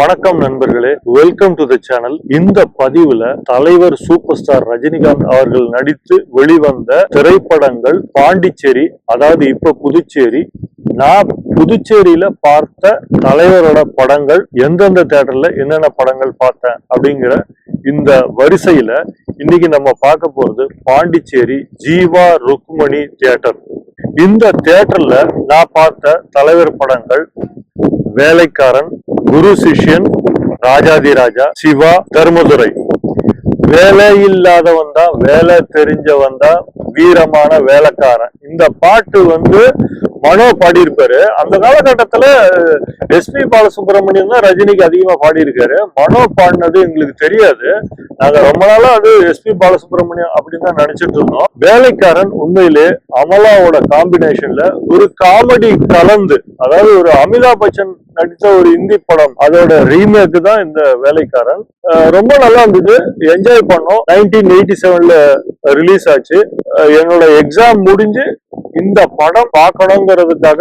வணக்கம் நண்பர்களே. Welcome to the channel இந்த பதிவுல தலைவர் சூப்பர் ஸ்டார் ரஜினிகாந்த் அவர்கள் நடித்து வெளிவந்த திரைப்படங்கள் பாண்டிச்சேரி அதாவது இப்ப புதுச்சேரி. நான் புதுச்சேரியில பார்த்த தலைவரோட படங்கள் எந்தெந்த தேட்டர்ல என்னென்ன படங்கள் பார்த்தேன் அப்படிங்கிற இந்த வரிசையில இன்னைக்கு நம்ம பார்க்க போறது பாண்டிச்சேரி ஜீவா ருக்மணி தியேட்டர். இந்த தியேட்டர்ல நான் பார்த்த தலைவர் படங்கள் வேலைக்காரன் குரு சிஷ்யன் ராஜாதிராஜா சிவா தர்மதுரை. வேலை இல்லாதவன் தான் வேலை தெரிஞ்சவன் தான் வீரமான வேலைக்காரன். இந்த பாட்டு வந்து மனோ பாடியிருப்பாரு. அந்த காலகட்டத்துல எஸ்பி பாலசுப்ரமணியம் தான் ரஜினிக்கு அதிகமா பாடியிருக்காரு. மனோ பாடினது எங்களுக்கு தெரியாது. நாங்க ரொம்ப நாளா அது எஸ்பி பாலசுப்ரமணியம் அப்படின்னு தான் நினைச்சிட்டு இருந்தோம். வேலைக்காரன் உண்மையிலே அமலாவோட காம்பினேஷன்ல ஒரு காமெடி கலந்து அதாவது ஒரு அமிதாப் பச்சன் நடித்த ஒரு இந்தி படம் அதோட ரீமேக் தான் இந்த வேலைக்காரன். ரொம்ப நல்லா இருந்தது. என்ஜாய் பண்ணோம். நைன்டீன் எயிட்டி செவன்ல ரிலீஸ் ஆச்சு என்னோட எக்ஸாம் முடிஞ்சு இந்த படம் பார்க்கணுங்கிறதுக்காக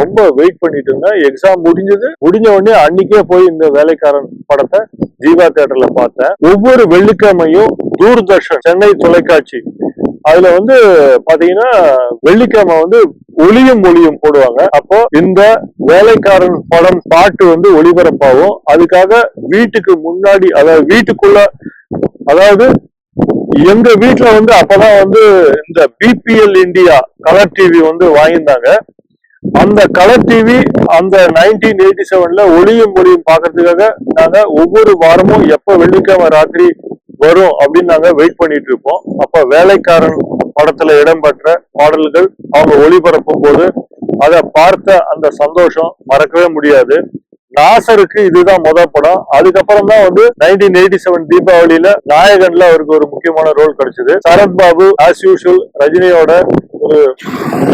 ரொம்ப வெயிட் பண்ணிட்டு இருந்தேன். எக்ஸாம் முடிஞ்சது. முடிஞ்ச உடனே அன்னைக்கே போய் இந்த வேலைக்காரன் படத்தை ஜீவா தேட்டர்ல பார்த்தேன். ஒவ்வொரு வெள்ளிக்கிழமையும் தூர்தர்ஷன் சென்னை தொலைக்காட்சி. அதுல வந்து பாத்தீங்கன்னா வெள்ளிக்கிழமை வந்து ஒளியும் ஒளியும் போடுவாங்க. அப்போ இந்த வேலைக்காரன் படம் பாட்டு வந்து ஒளிபரப்பாகும். அதுக்காக வீட்டுக்கு முன்னாடி அதாவது வீட்டுக்குள்ள அதாவது எங்க வீட்டுல வந்து அப்பதான் வந்து இந்த பிபிஎல் இந்தியா கலர் டிவி வந்து வாங்கியிருந்தாங்க. அந்த கலர் டிவி அந்த நைன்டீன் எயிட்டி செவன்ல ஒளியும் ஒளியும் பாக்குறதுக்காக நாங்க ஒவ்வொரு வாரமும் எப்ப வெள்ளிக்கிழமை ராத்திரி வரும் அப்படின்னு நாங்க வெயிட் பண்ணிட்டு இருப்போம். அப்ப வேலைக்காரன் படத்துல இடம்பெற்ற பாடல்கள் அவங்க ஒளிபரப்பும் போது அதை பார்த்த அந்த சந்தோஷம் மறக்கவே முடியாது. நாசருக்கு இதுதான் முத படம். அதுக்கப்புறம் தான் வந்து நைன்டீன் எயிட்டி செவன் தீபாவளியில நாயகன்ல அவருக்கு ஒரு முக்கியமான ரோல் கிடைச்சது. சரத் பாபு ஆஸ் யூஷுவல் ரஜினியோட ஒரு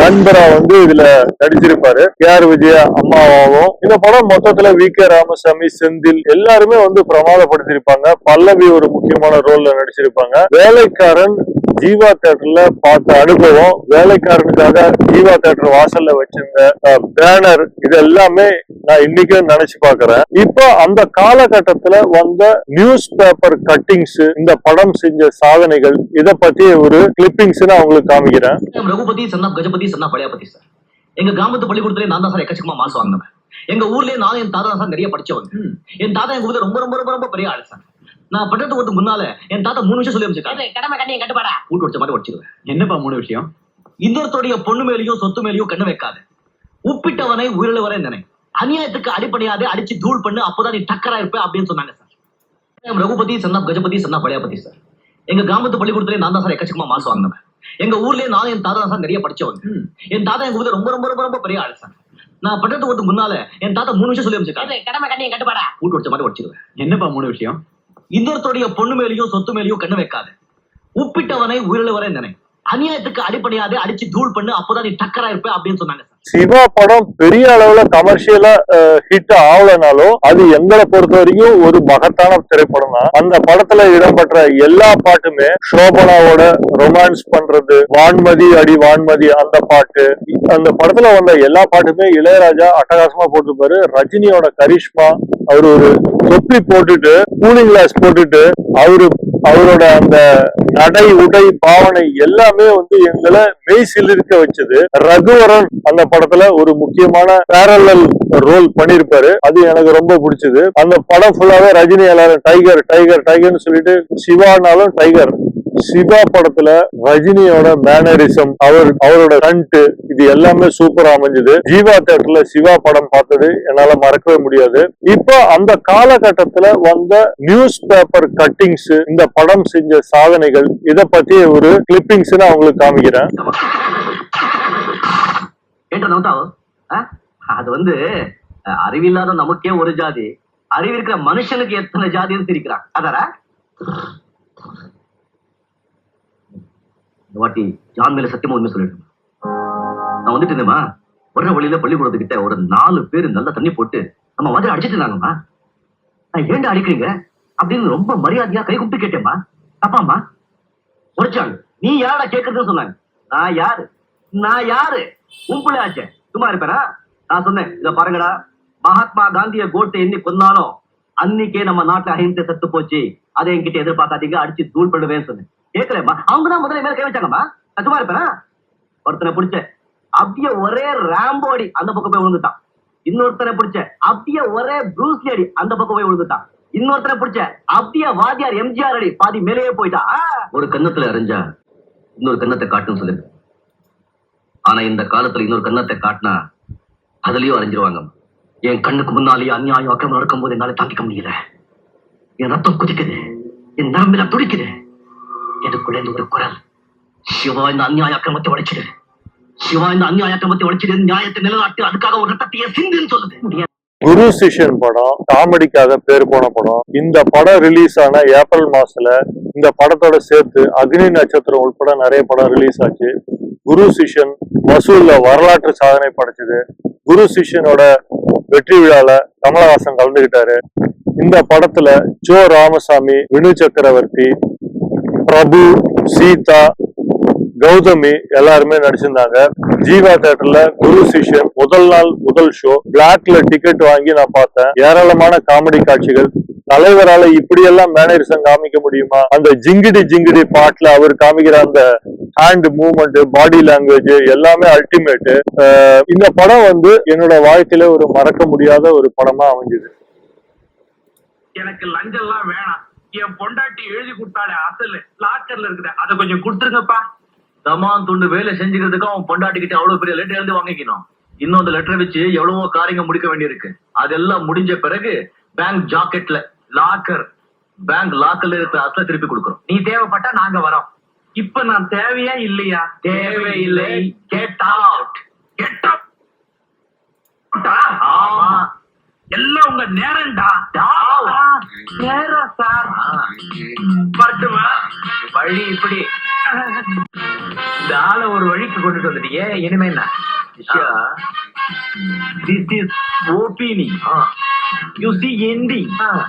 நண்பரா வந்து இதுல நடிச்சிருப்பாரு. கே ஆர் விஜயா அம்மாவாவும். இந்த படம் மொத்தத்துல வி கே ராமசாமி செந்தில் எல்லாருமே வந்து பிரமாதப்படுத்திருப்பாங்க பல்லவி ஒரு முக்கியமான ரோல்ல நடிச்சிருப்பாங்க. வேலைக்காரன் ஜீவா தேட்டர்ல பார்த்த அனுபவம் வேலைக்காரனுக்காக ஜீவா தேட்டர் வாசல்ல வச்சிருந்த பேனர் இது எல்லாமே நான் இன்னைக்கும் நினைச்சு பாக்குறேன் இப்போ அந்த காலகட்டத்துல வந்த நியூஸ் பேப்பர் கட்டிங்ஸ் இந்த படம் செஞ்ச சாதனைகள் இத பத்தி ஒரு கிளிப்பிங்ஸ் நான் உங்களுக்கு காமிக்கிறேன். ரகுபதி சன்னா கஜபதி சன்னா பழையபதி சார். எங்க கிராமத்து பள்ளிக்கூடத்துல நான் தான் சார் எக்கச்சக்கமா மாசம் வாங்கினவன். எங்க ஊர்லயே நான் என் தாத்தா சார் நிறைய படிச்சவங்க. என் தாத்தா எங்க ஊர்ல ரொம்ப ரொம்ப ரொம்ப ரொம்ப பெரிய ஆளு சார். நான் பட்டத்து ஓட்டு முன்னால என் தாத்தா மூணு விஷயம் சொல்லி அமைச்சிருக்காங்க கடமை கண்ணியம் கட்டுப்பாடா? வீட்டு வச்ச மாதிரி உடச்சிருவேன் என்னப்பா மூணு விஷயம்? இன்னொருத்தருடைய பொண்ணு மேலேயும் சொத்து மேலேயும் கண்ணு வைக்காது. உப்பிட்டவனை உயிரிழவரை நினை. அநியாயத்துக்கு அடிப்படையாதே அடிச்சு தூள் பண்ணு அப்போதான் நீ டக்கரா இருப்ப அப்படின்னு சொன்னாங்க சார். ரகுபதி சன்னா கஜபதி சன்னா பழையபதி சார். எங்க கிராமத்து பள்ளிக்கூடத்துல நான் தான் சார் எக்கச்சக்கமா மாசம் வாங்கினவன். எங்க ஊர்லயே நான் என் தாத்தா சார் நிறைய படிச்சவங்க. என் தாத்தா எங்க ஊர்ல ரொம்ப ரொம்ப ரொம்ப ரொம்ப பெரிய ஆளு சார். நான் பட்டத்து ஓட்டு முன்னால என் தாத்தா மூணு விஷயம் சொல்லி அமைச்சிருக்காங்க கடமை கண்ணியம் கட்டுப்பாடா? வீட்டு வச்ச மாதிரி உடச்சிருவேன். என்னப்பா மூணு விஷயம்? இன்னொருத்தருடைய பொண்ணு மேலேயும் சொத்து மேலேயும் கண்ணு வைக்காது. உப்பிட்டவனை உயிரிழவரை நினை. அநியாயத்துக்கு அடிப்படையாதே அடிச்சு தூள் பண்ணு அப்போதான் நீ டக்கரா இருப்ப அப்படின்னு சொன்னாங்க சார். சிவா படம் பெரிய அளவுல கமர்ஷியலா ஹிட் ஆகலனாலும் அது எங்களை பொறுத்த வரைக்கும் ஒரு மகத்தான திரைப்படம் தான் அந்த படத்துல இடம்பெற்ற எல்லா பாட்டுமே ஷோபனாவோட ரொமான்ஸ் பண்றது வான்மதி அடி வான்மதி அந்த பாட்டு அந்த படத்துல வந்த எல்லா பாட்டுமே இளையராஜா அட்டகாசமா போட்டிருப்பாரு. ரஜினியோட கரிஷ்மா அவர் ஒரு தொப்பி போட்டுட்டு கூலிங் கிளாஸ் போட்டுட்டு அவரு அவரோட அந்த நடை உடை பாவனை எல்லாமே வந்து எங்களை மெய் சிலிருக்க வச்சது. ரகுவரன் அந்த படத்துல ஒரு முக்கியமான பேரலல் ரோல் பண்ணிருப்பாரு. அது எனக்கு ரொம்ப பிடிச்சது. அந்த படம் ஃபுல்லாவே ரஜினி எல்லாரும் டைகர் டைகர் டைகர்னு சொல்லிட்டு சிவானாலும் டைகர் சிவா படத்துல ரஜினியோட மேனரிசம் அவர் அவரோட கண்ட் இது எல்லாமே சூப்பரா அமைஞ்சது. ஜீவா தேட்டர்ல சிவா படம் பார்த்தது என்னால மறக்கவே முடியாது. இப்போ அந்த காலகட்டத்துல வந்த நியூஸ் பேப்பர் கட்டிங்ஸ் இந்த படம் செஞ்ச சாதனைகள் இத பத்தி ஒரு கிளிப்பிங்ஸ் நான் உங்களுக்கு காமிக்கிறேன். கேட்ட நோட்டா அது வந்து அறிவில்லாத நமக்கே ஒரு ஜாதி. அறிவு இருக்கிற மனுஷனுக்கு எத்தனை ஜாதின்னு சிரிக்கிறான். அதாரா இந்த வாட்டி ஜான் மேல சத்தியமா உண்மை சொல்லிட்டு நான் வந்துட்டு இருந்தேமா வர்ற வழியில பள்ளிக்கூடத்துக்கிட்ட ஒரு நாலு பேர் நல்லா தண்ணி போட்டு நம்ம வந்து அடிச்சிட்டு இருந்தாங்கம்மா. நான் ஏன்டா அடிக்கிறீங்க? அப்படின்னு ரொம்ப மரியாதையா கை கும்பிட்டு கேட்டேம்மா. தப்பாம்மா உரைச்சாங்க நீ யாரா கேட்கறதுன்னு சொன்னாங்க. நான் யாரு? நான் யாரு? உன் ஆச்சே சும்மா இருப்பேனா? நான் சொன்னேன் இத பாருங்கடா மகாத்மா காந்திய கோட்டை எண்ணி கொன்னாலும் அன்னைக்கே நம்ம நாட்டுல அஹிம்சை செத்து போச்சு. அதை என்கிட்ட எதிர்பார்க்காதீங்க அடிச்சு தூள் பண்ணுவேன்னு சொன்னேன். கேட்கலமா அவங்க தான் முதல்ல மேல கை வச்சாங்கம்மா? சும்மா இருப்பேனா? ஒருத்தனை பிடிச்ச அப்படியே ஒரே ராம்போ அடி அந்த பக்கம் போய் விழுந்துட்டான். இன்னொருத்தனை பிடிச்ச அப்படியே ஒரே ப்ரூஸ்லி அடி அந்த பக்கம் போய் விழுந்துட்டான். இன்னொருத்தனை பிடிச்ச அப்படியே வாத்தியார் எம்ஜிஆர் அடி பாதி மேலேயே போயிட்டா ஒரு கன்னத்துல அறிஞ்சா இன்னொரு கன்னத்தை காட்டுன்னு சொல்லுங்க. ஆனா இந்த காலத்துல இன்னொரு கன்னத்தை காட்டினா அதுலயும் அறிஞ்சிருவாங்க. என் கண்ணுக்கு முன்னாலேயே அநியாயம் அக்கிரமம் நடக்கும்போது என்னால தாங்கிக்க முடியல. என் ரத்தம் குதிக்குது. என் நரம்பில துடிக்குது. எனக்குள்ள இருந்து ஒரு குரல் சிவா இந்த அநியாய அக்கிரமத்தை உடைச்சிடு சிவா இந்த அநியாய அக்கிரமத்தை உடைச்சிடு நியாயத்தை நிலநாட்டு அதுக்காக ஒரு ரத்தத்தையே சிந்துன்னு சொல்லுது. குரு சிஷ்யன் படம் காமெடிக்காக பேர் போன படம். இந்த படம் ரிலீஸ் ஆன ஏப்ரல் மாசத்துல இந்த படத்தோட சேர்த்து அக்னி நட்சத்திரம் உட்பட நிறைய படம் ரிலீஸ் ஆச்சு. குரு சிஷ்யன் வசூல்ல வரலாற்று சாதனை படைச்சது. குரு சிஷ்யனோட வெற்றி விழால கமலஹாசன் கலந்துகிட்டாரு. இந்த படத்துல ஜோ ராமசாமி வினு சக்கரவர்த்தி பிரபு சீதா கௌதமி எல்லாருமே நடிச்சிருந்தாங்க. ஜீவா தேட்டர்ல குரு சிஷ்யன் முதல் நாள் முதல் ஷோ பிளாக்ல டிக்கெட் வாங்கி நான் பார்த்தேன். ஏராளமான காமெடி காட்சிகள். தலைவரால இப்படியெல்லாம் மேனரிசம் காமிக்க முடியுமா? அந்த ஜிங்கிடி ஜிங்கிடி பாட்டுல அவர் காமிக்கிற அந்த hand movement body language ultimate ultimate இந்த படம் வந்து என்னோட வாழ்க்கையில ஒரு மறக்க முடியாத ஒரு படமா அமைஞ்சது. எனக்கு லஞ்சம் எல்லாம் வேணாம். என் பொண்டாட்டி எழுதி கொடுத்தாலே அசல். லாக்கர்ல இருக்குது. அதை கொஞ்சம் கொடுத்துருங்கப்பா. தமான் துண்டு வேலை செஞ்சுக்கிறதுக்கு அவன் பொண்டாட்டிக்கிட்ட அவ்வளவு பெரிய லெட்டர் எழுதி வாங்கிக்கணும். இன்னும் அந்த லெட்டர் வச்சு எவ்வளவோ காரியங்கள் முடிக்க வேண்டியிருக்கு. அதெல்லாம் முடிஞ்ச பிறகு பேங்க் ஜாக்கெட்ல லாக்கர் பேங்க் லாக்கர்ல இருக்கிற அசல திருப்பி கொடுக்குறோம். நீ தேவைப்பட்டா நாங்க வரோம். இப்ப நான் தேவையா இல்லையா? தேவையில்லை. Get out. ஆமா. எல்லாம் உங்க நேரம்டா. நேரம் சார். வரட்டுமா வழி இப்படி. இந்த ஆளை ஒரு வழிக்கு கொண்டுட்டு வந்துட்டீங்க. இனிமே என்ன? This is opinion you see ending